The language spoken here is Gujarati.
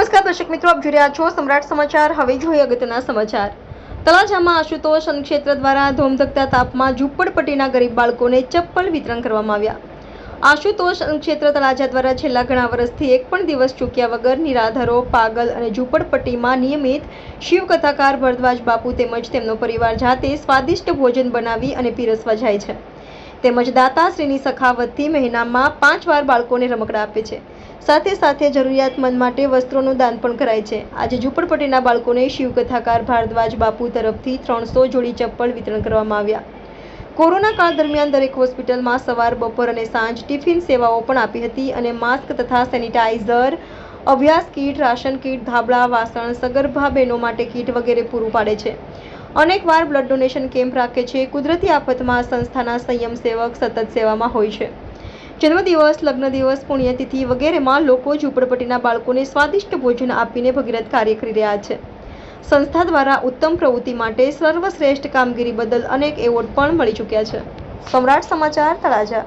દર્શક મિત્રો, આપ જોઈ રહ્યા છો સમ્રાટ સમાચાર. હવે જોઈએ અગત્યના સમાચાર. તળાજામાં આશુતોષ ક્ષેત્ર દ્વારા ધોમધકતા તાપમાં ઝૂંપડપટ્ટીના ગરીબ બાળકોને ચપ્પલ વિતરણ કરવામાં આવ્યા. આશુતોષ ક્ષેત્ર તળાજા દ્વારા છેલ્લા ઘણા વર્ષથી એક પણ દિવસ ચૂક્યા વગર નિરાધારો, પાગલ અને ઝૂંપડપટ્ટીમાં નિયમિત શિવ કથાકાર ભરદ્વાજ બાપુ તેમજ તેમનો પરિવાર જાતે સ્વાદિષ્ટ ભોજન બનાવી અને પીરસવા જાય છે. તેમજ દાતાશ્રીની સખાવતથી મહિનામાં પાંચ વાર બાળકોને રમકડા આપે છે. સાથે સાથે જરૂરિયાતમંદ માટે વસ્ત્રોનું દાન પણ કરાય છે. આજે ઝૂંપડપટ્ટીના બાળકોને શિવકથાકાર ભારદ્વાજ બાપુ તરફથી ત્રણસો જોડી ચપ્પલ વિતરણ કરવામાં આવ્યા. કોરોના કાળ દરમિયાન દરેક હોસ્પિટલમાં સવાર, બપોર અને સાંજ ટિફિન સેવાઓ પણ આપી હતી અને માસ્ક તથા સેનિટાઈઝર, અભ્યાસ કીટ, રાશન કીટ, ધાબળા, વાસણ, સગર્ભા બહેનો માટે કીટ વગેરે પૂરું પાડે છે. અનેકવાર બ્લડ ડોનેશન કેમ્પ રાખે છે. કુદરતી આફતમાં સંસ્થાના સંયમ સેવક સતત સેવામાં હોય છે. જન્મદિવસ લગ્ન દિવસ પુણ્યતિથિ વગેરેમાં લોકો ઝૂંપડપટ્ટીના બાળકોને સ્વાદિષ્ટ ભોજન આપીને ભગીરથ કાર્ય કરી રહ્યા છે. સંસ્થા દ્વારા ઉત્તમ પ્રવૃત્તિ માટે સર્વશ્રેષ્ઠ કામગીરી બદલ અનેક એવોર્ડ પણ મળી ચૂક્યા છે. સમ્રાટ સમાચાર તળાજા.